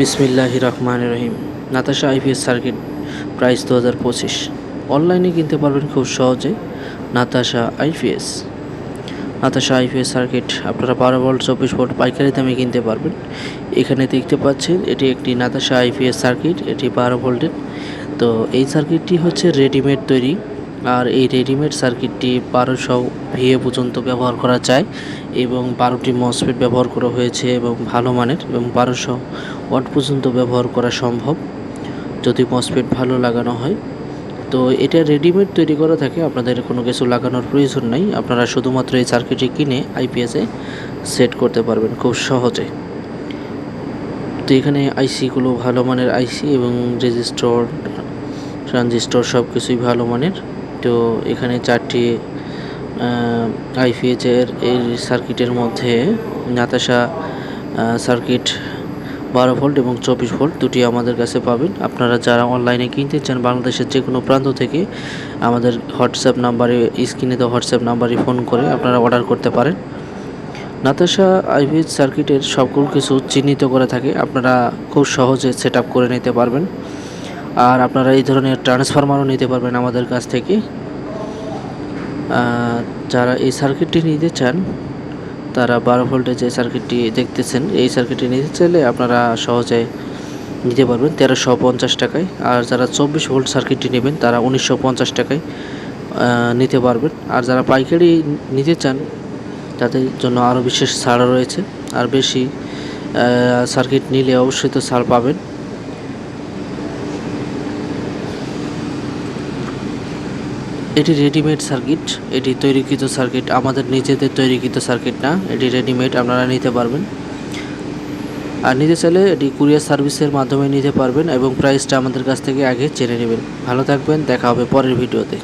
বিসমিল্লাহ রহমান রহিম। নাতাশা আইপিএস সার্কিট, প্রাইস দু হাজার পঁচিশ। অনলাইনে কিনতে পারবেন খুব সহজে Natasha IPS. Natasha IPS circuit, আপনারা বারো ভোল্ট, চব্বিশ ভোল্ট পাইকারি দামে কিনতে পারবেন। এখানে দেখতে পাচ্ছেন, এটি একটি নাতাশা আইপিএস সার্কিট, এটি বারো ভোল্টের। তো এই সার্কিটটি হচ্ছে রেডিমেড তৈরি। আর এই রেডিমেড সার্কিটটি বারোশো ভিএ পর্যন্ত ব্যবহার করা যায় এবং বারোটি মসফেট ব্যবহার করা হয়েছে এবং ভালো মানের এবং বারোশো ওয়াট পর্যন্ত ব্যবহার করা সম্ভব যদি মসফেট ভালো লাগানো হয়। তো এটা রেডিমেড তৈরি করা থাকে, আপনাদের কোনো কিছু লাগানোর প্রয়োজন নাই। আপনারা শুধুমাত্র এই সার্কিটটি কিনে আইপিএসে সেট করতে পারবেন খুব সহজে। তো এখানে আইসিগুলো ভালো মানের আইসি এবং রেজিস্টর, ট্রানজিস্টর সব কিছুই ভালো মানের। তো এখানে চারটি আইপিএচের এই সার্কিটের মধ্যে নাতাশা সার্কিট বারো ভোল্ট এবং চব্বিশ ভোল্ট দুটি আমাদের কাছে পাবেন। আপনারা যারা অনলাইনে কিনতে চান, বাংলাদেশের যে কোনো প্রান্ত থেকে আমাদের হোয়াটসঅ্যাপ নাম্বারে, স্ক্রিনে তো হোয়াটসঅ্যাপ নাম্বারে ফোন করে আপনারা অর্ডার করতে পারেন। নাতাশা আইভিএস সার্কিটের সকল কিছু চিহ্নিত করে থাকে। আপনারা খুব সহজে সেট করে নিতে পারবেন। আর আপনারা এই ধরনের ট্রান্সফরমারও নিতে পারবেন আমাদের কাছ থেকে। যারা এই সার্কিটটি নিতে চান, তারা বারো ভোল্টের যে সার্কিটটি দেখতেছেন, এই সার্কিটটি নিতে চাইলে আপনারা সহজে নিতে পারবেন তেরোশো পঞ্চাশ টাকায়। আর যারা চব্বিশ ভোল্ট সার্কিটটি নেবেন, তারা উনিশশো পঞ্চাশ টাকায় নিতে পারবেন। আর যারা পাইকারি নিতে চান, তাদের জন্য আরও বিশেষ ছাড় রয়েছে। আর বেশি সার্কিট নিলে অবশ্যই তো ছাড় পাবেন। এটি রেডিমেড সার্কিট এটি তৈরিকৃত সার্কিট আমাদের নিজেদের তৈরিকৃত সার্কিট না, এটি রেডিমেড আপনারা নিতে পারবেন। আর নিতে চাইলে এটি কুরিয়ার সার্ভিসের মাধ্যমে নিতে পারবেন এবং প্রাইসটা আমাদের কাছ থেকে আগে জেনে নেবেন। ভালো থাকবেন, দেখা হবে পরের ভিডিওতে।